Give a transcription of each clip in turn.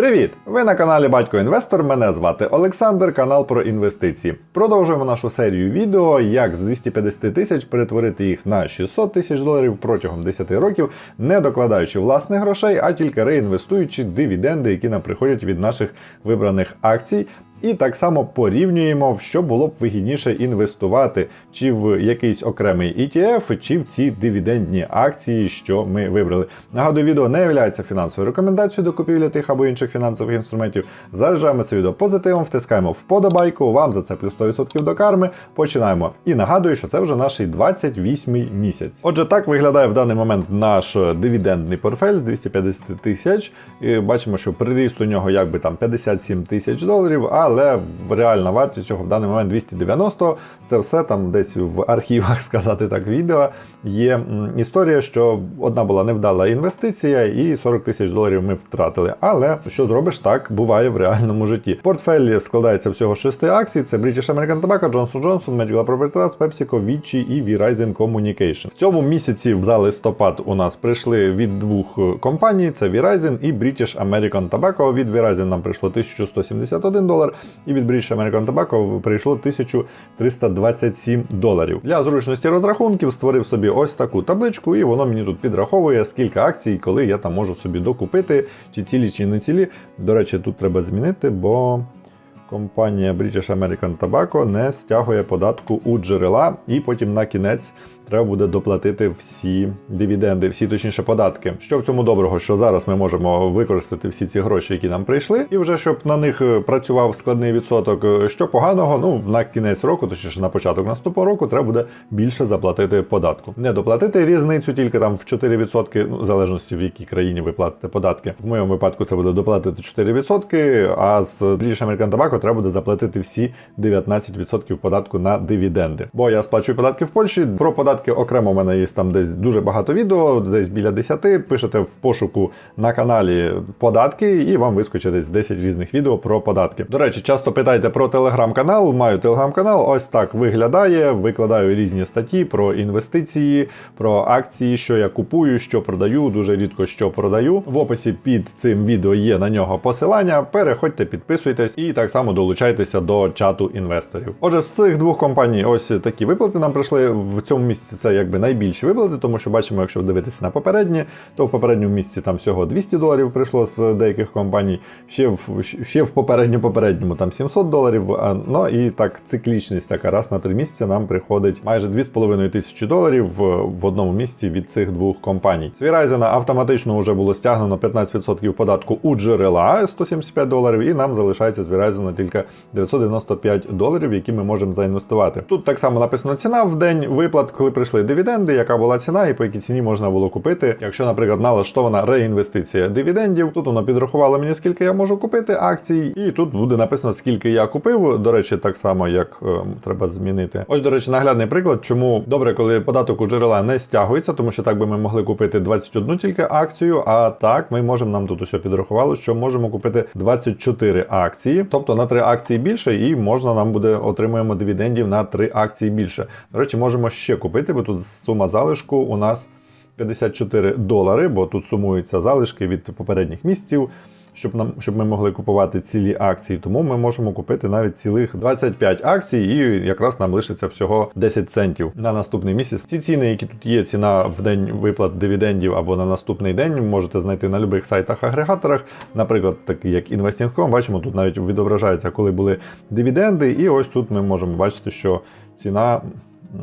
Привіт! Ви на каналі Батько Інвестор. Мене звати Олександр, канал про інвестиції. Продовжуємо нашу серію відео, як з 250 тисяч перетворити їх на 600 тисяч доларів протягом 10 років, не докладаючи власних грошей, а тільки реінвестуючи дивіденди, які нам приходять від наших вибраних акцій. І так само порівнюємо, що було б вигідніше інвестувати, чи в якийсь окремий ETF, чи в ці дивідендні акції, що ми вибрали. Нагадую, відео не є фінансовою рекомендацією до купівлі тих або інших фінансових інструментів. Заряджаємо це відео позитивом, втискаємо вподобайку. Вам за це плюс 100% до карми. Починаємо. І нагадую, що це вже наш 28-й місяць. Отже, так виглядає в даний момент наш дивідендний портфель з 250 тисяч. Бачимо, що приріст у нього якби там 57 тисяч доларів. Але реальна вартість цього в даний момент 290. Це все там десь в архівах сказати так відео. Є історія, що одна була невдала інвестиція, і 40 тисяч доларів ми втратили. Але що зробиш, так буває в реальному житті. Портфель складається всього з шести акцій: це British American Tobacco, Johnson Johnson, Medical Property Trust, PepsiCo, Vici і Verizon Communication. В цьому місяці в за листопад у нас прийшли від двох е, компаній: це Verizon і British American Tobacco. Від Verizon нам прийшло 1171 долар, і від British American Tobacco прийшло 1327 доларів. Для зручності розрахунків створив собі ось таку табличку, і воно мені тут підраховує, скільки акцій, коли я там можу собі докупити, чи цілі, чи не цілі. До речі, тут треба змінити, бо. Компанія British American Tobacco не стягує податку у джерела, і потім на кінець треба буде доплатити всі дивіденди, всі точніше податки. Що в цьому доброго, що зараз ми можемо використати всі ці гроші, які нам прийшли, і вже щоб на них е, працював складний відсоток. е, Що поганого, ну на кінець року, точніше на початок наступного року, треба буде більше заплатити податку. Не доплатити різницю тільки там в 4%, ну в залежності в якій країні ви платите податки. В моєму випадку це буде доплатити 4%, а з British American Tobacco треба буде заплатити всі 19% податку на дивіденди. Бо я сплачую податки в Польщі. Про податки окремо в мене є там десь дуже багато відео, десь біля 10. Пишете в пошуку на каналі податки, і вам вискочить десь 10 різних відео про податки. До речі, часто питайте про телеграм-канал. Маю телеграм-канал. Ось так виглядає. Викладаю різні статті про інвестиції, про акції, що я купую, що продаю. Дуже рідко що продаю. В описі під цим відео є на нього посилання. Переходьте, підписуйтесь і так само долучайтеся до чату інвесторів. Отже, з цих двох компаній ось такі виплати нам прийшли. В цьому місці це якби найбільші виплати, тому що бачимо, якщо дивитися на попередні, то в попередньому місці там всього 200 доларів прийшло з деяких компаній. Ще в ще в попередньо попередньому там 700 доларів. Ну і так циклічність така раз на три місяці нам приходить майже 2,5 тисячі доларів в, одному місці від цих двох компаній. З автоматично вже було стягнено 15% податку у джерела 175 доларів, і нам залишається з Verizon тільки 995 доларів, які ми можемо заінвестувати. Тут так само написано ціна в день виплат, коли прийшли дивіденди, яка була ціна і по якій ціні можна було купити. Якщо, наприклад, налаштована реінвестиція дивідендів, тут воно підрахувало мені, скільки я можу купити акцій, і тут буде написано, скільки я купив. До речі, так само як е, треба змінити. Ось, до речі, наглядний приклад, чому добре, коли податок у джерела не стягується, тому що так би ми могли купити 21 тільки акцію. А так ми можемо нам тут усе підрахувало, що можемо купити 24 акції, тобто на 3 акції більше, і можна нам буде отримуємо дивідендів на 3 акції більше. До речі, можемо ще купити, бо тут сума залишку у нас 54 долари, бо тут сумуються залишки від попередніх місяців. Щоб нам щоб ми могли купувати цілі акції, тому ми можемо купити навіть цілих 25 акцій, і якраз нам лишиться всього 10 центів на наступний місяць. Ці ціни, які тут є, ціна в день виплат дивідендів або на наступний день, можете знайти на будь-яких сайтах-агрегаторах. Наприклад, такий як Investing.com, бачимо, тут навіть відображається, коли були дивіденди, і ось тут ми можемо бачити, що ціна.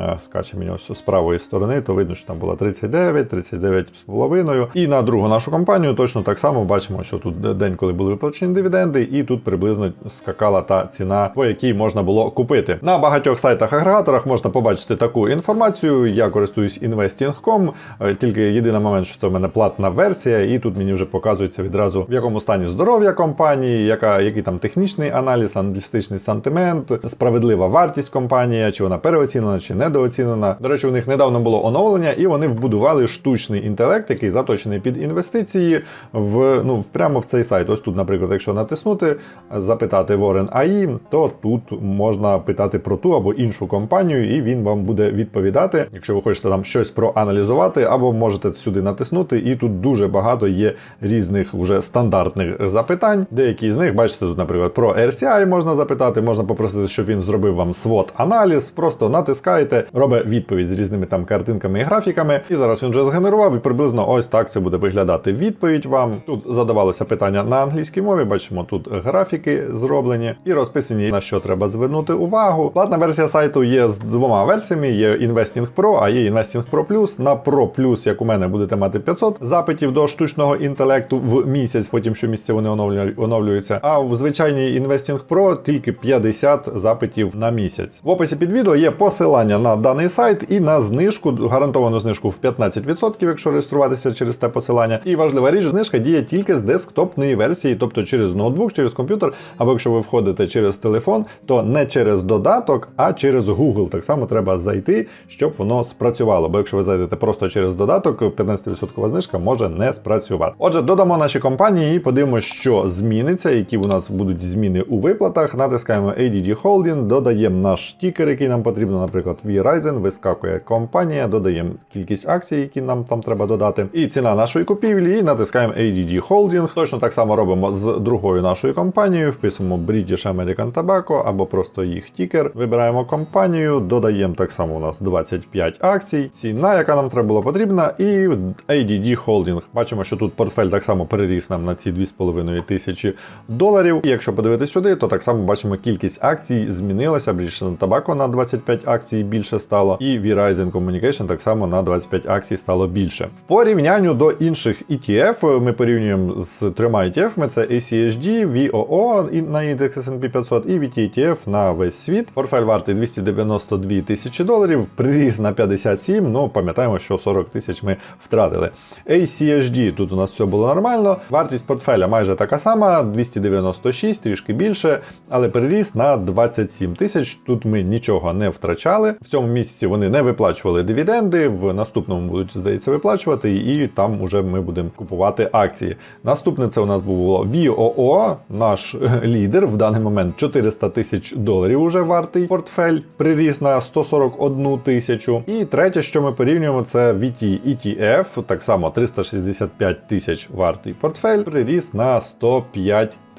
Е, Скаче мені ось з правої сторони, то видно, що там була 39, 39 з половиною. І на другу нашу компанію точно так само бачимо, що тут день, коли були виплачені дивіденди, і тут приблизно скакала та ціна, по якій можна було купити. На багатьох сайтах-агрегаторах можна побачити таку інформацію. Я користуюсь Investing.com, е, тільки єдиний момент, що це в мене платна версія, і тут мені вже показується відразу в якому стані здоров'я компанії, яка, який там технічний аналіз, аналітичний сантимент, справедлива вартість компанії, чи вона переоцінена, чи чи недооцінена. До речі, у них недавно було оновлення, і вони вбудували штучний інтелект, який заточений під інвестиції в ну прямо в цей сайт. Ось тут, наприклад, якщо натиснути, запитати Warren AI, то тут можна питати про ту або іншу компанію, і він вам буде відповідати, якщо ви хочете там щось проаналізувати, або можете сюди натиснути, і тут дуже багато є різних уже стандартних запитань. Деякі з них, бачите, тут, наприклад, про RCI можна запитати, можна попросити, щоб він зробив вам свот аналіз. Просто натискаєте, робить відповідь з різними там картинками і графіками. І зараз він вже згенерував, і приблизно ось так це буде виглядати. Відповідь вам тут задавалося питання на англійській мові. Бачимо, тут графіки зроблені і розписані на що треба звернути увагу. Платна версія сайту є з двома версіями: є Investing Pro, а є Investing Pro Plus. На Pro Plus, як у мене, будете мати 500 запитів до штучного інтелекту в місяць, потім щомісяця вони оновлюються. А в звичайній Investing Pro тільки 50 запитів на місяць. В описі під відео є посилання на даний сайт і на знижку, гарантовану знижку в 15%, якщо реєструватися через те посилання. І важлива річ, знижка діє тільки з десктопної версії, тобто через ноутбук, через комп'ютер, або якщо ви входите через телефон, то не через додаток, а через Google. Так само треба зайти, щоб воно спрацювало. Бо якщо ви зайдете просто через додаток, 15% знижка може не спрацювати. Отже, додамо наші компанії і подивимося, що зміниться, які у нас будуть зміни у виплатах. Натискаємо ADD Holding, додаємо наш тікер, який нам потрібно, наприклад, V-Ryzen, вискакує компанія, додаємо кількість акцій, які нам там треба додати, і ціна нашої купівлі, і натискаємо ADD Holding. Точно так само робимо з другою нашою компанією. Вписуємо British American Tobacco або просто їх тікер. Вибираємо компанію, додаємо так само у нас 25 акцій, ціна, яка нам треба була потрібна, і ADD Holding. Бачимо, що тут портфель так само переріс нам на ці 2,5 тисячі доларів. І якщо подивитися сюди, то так само бачимо кількість акцій змінилася. British Tobacco на 25 акцій більше стало, і Verizon Communication так само на 25 акцій стало більше. В порівнянню до інших ETF ми порівнюємо з трьома ETF, це ACHD, VOO на індекс S&P 500 і VTETF на весь світ. Портфель вартий 292 тисячі доларів, приріс на 57, ну пам'ятаємо, що 40 тисяч ми втратили. ACHD, тут у нас все було нормально. Вартість портфеля майже така сама, 296, трішки більше, але переріс на 27 тисяч. Тут ми нічого не втрачали. В цьому місяці вони не виплачували дивіденди, в наступному будуть, здається, виплачувати, і там уже ми будемо купувати акції. Наступне це у нас було VOO, наш лідер. В даний момент 400 тисяч доларів уже вартий портфель, приріс на 141 тисячу. І третє, що ми порівнюємо, це VT ETF, так само 365 тисяч вартий портфель, приріс на 105 тисяч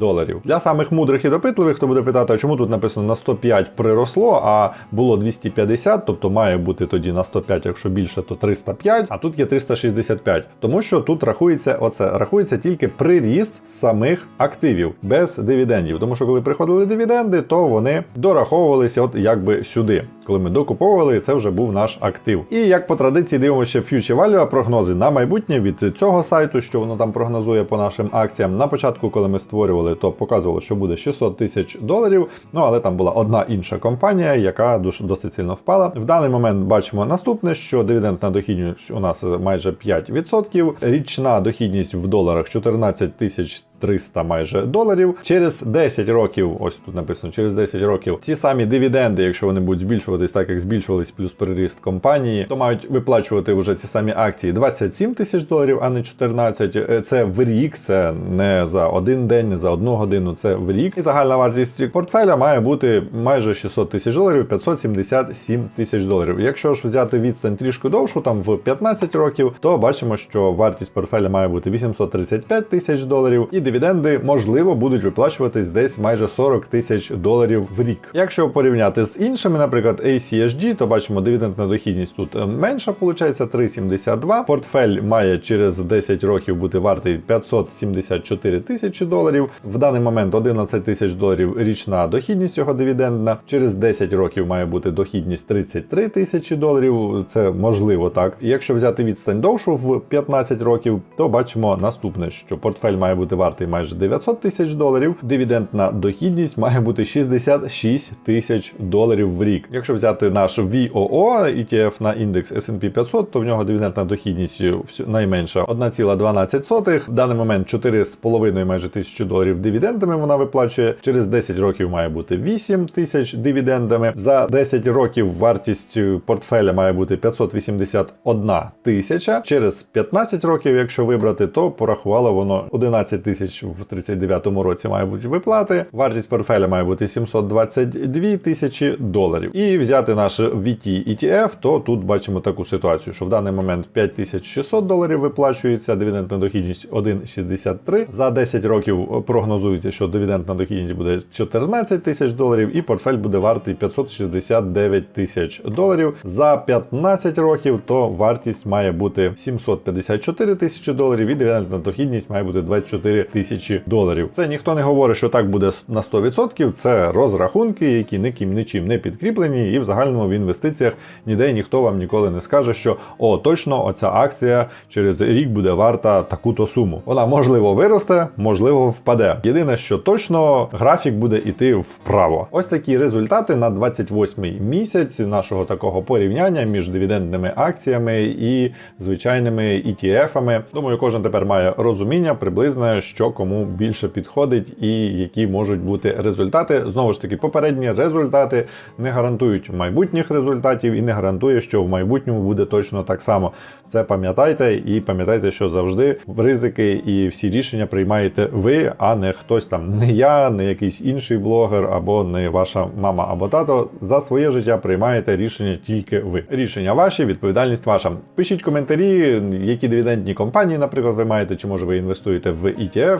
доларів. Для самих мудрих і допитливих, хто буде питати, а чому тут написано на 105 приросло, а було 250, тобто має бути тоді на 105, якщо більше, то 305, а тут є 365. Тому що тут рахується оце, рахується тільки приріст самих активів без дивідендів. Тому що коли приходили дивіденди, то вони дораховувалися от якби сюди. Коли ми докуповували, це вже був наш актив. І як по традиції дивимося Future Value, прогнози на майбутнє від цього сайту, що воно там прогнозує по нашим акціям. На початку, коли ми створювали, то показувало, що буде 600 тисяч доларів. Ну але там була одна інша компанія, яка дуже досить сильно впала. В даний момент бачимо наступне, що дивідендна дохідність у нас майже 5%, річна дохідність в доларах 14 тисяч. 300 майже доларів. Через 10 років, ось тут написано, через 10 років ці самі дивіденди, якщо вони будуть збільшуватись, так як збільшувались плюс переріст компанії, то мають виплачувати вже ці самі акції 27 тисяч доларів, а не 14. Е, Це в рік, це не за один день, не за одну годину, це в рік. І загальна вартість портфеля має бути майже 600 тисяч доларів, 577 тисяч доларів. Якщо ж взяти відстань трішки довшу, там в 15 років, то бачимо, що вартість портфеля має бути 835 тисяч доларів, і дивіденди можливо будуть виплачуватись десь майже 40 тисяч доларів в рік. Якщо порівняти з іншими, наприклад, ACHD, то бачимо дивідендна дохідність тут е, менша, виходить 3,72. Портфель має через 10 років бути вартий 574 тисячі доларів. В даний момент 11 тисяч доларів річна дохідність його дивідендна. Через 10 років має бути дохідність 33 тисячі доларів. Це можливо так. Якщо взяти відстань довшу в 15 років, то бачимо наступне, що портфель має бути вартий давати майже 900 тисяч доларів, дивідендна дохідність має бути 66 тисяч доларів в рік. Якщо взяти наш VOO, ETF на індекс S&P 500, то в нього дивідендна дохідність найменша 1,12. В даний момент 4,5 майже тисячі доларів дивідендами вона виплачує. Через 10 років має бути 8 тисяч дивідендами. За 10 років вартість портфеля має бути 581 тисяча. Через 15 років, якщо вибрати, то порахувало воно 11 тисяч в 39 році має бути виплати. Вартість портфеля має бути 722 тисячі доларів. І взяти наш VT ETF, то тут бачимо таку ситуацію, що в даний момент 5600 доларів виплачується, дивідендна дохідність 1,63. За 10 років прогнозується, що дивідендна дохідність буде 14 тисяч доларів, і портфель буде вартий 569 тисяч доларів. За 15 років то вартість має бути 754 тисячі доларів, і дивідендна дохідність має бути 24 тисячі доларів. Це ніхто не говорить, що так буде на 100%. Це розрахунки, які ніким нічим не підкріплені, і в загальному в інвестиціях ніде ніхто вам ніколи не скаже, що о, точно оця акція через рік буде варта таку-то суму. Вона можливо виросте, можливо, впаде. Єдине, що точно графік буде іти вправо. Ось такі результати на 28-й місяць нашого такого порівняння між дивідендними акціями і звичайними ETF-ами. Думаю, кожен тепер має розуміння приблизне, що кому більше підходить і які можуть бути результати. Знову ж таки, попередні результати не гарантують майбутніх результатів і не гарантує, що в майбутньому буде точно так само. Це пам'ятайте і пам'ятайте, що завжди ризики і всі рішення приймаєте ви, а не хтось там, не я, не якийсь інший блогер або не ваша мама або тато. За своє життя приймаєте рішення тільки ви. Рішення ваші, відповідальність ваша. Пишіть коментарі, які дивідендні компанії, наприклад, ви маєте, чи може ви інвестуєте в ETF.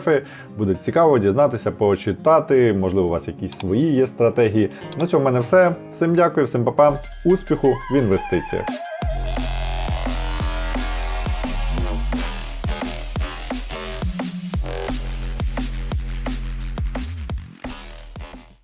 Буде цікаво дізнатися, почитати. Можливо, у вас якісь свої є стратегії. На цьому в мене все. Всім дякую, всім па-па. успіху в інвестиціях.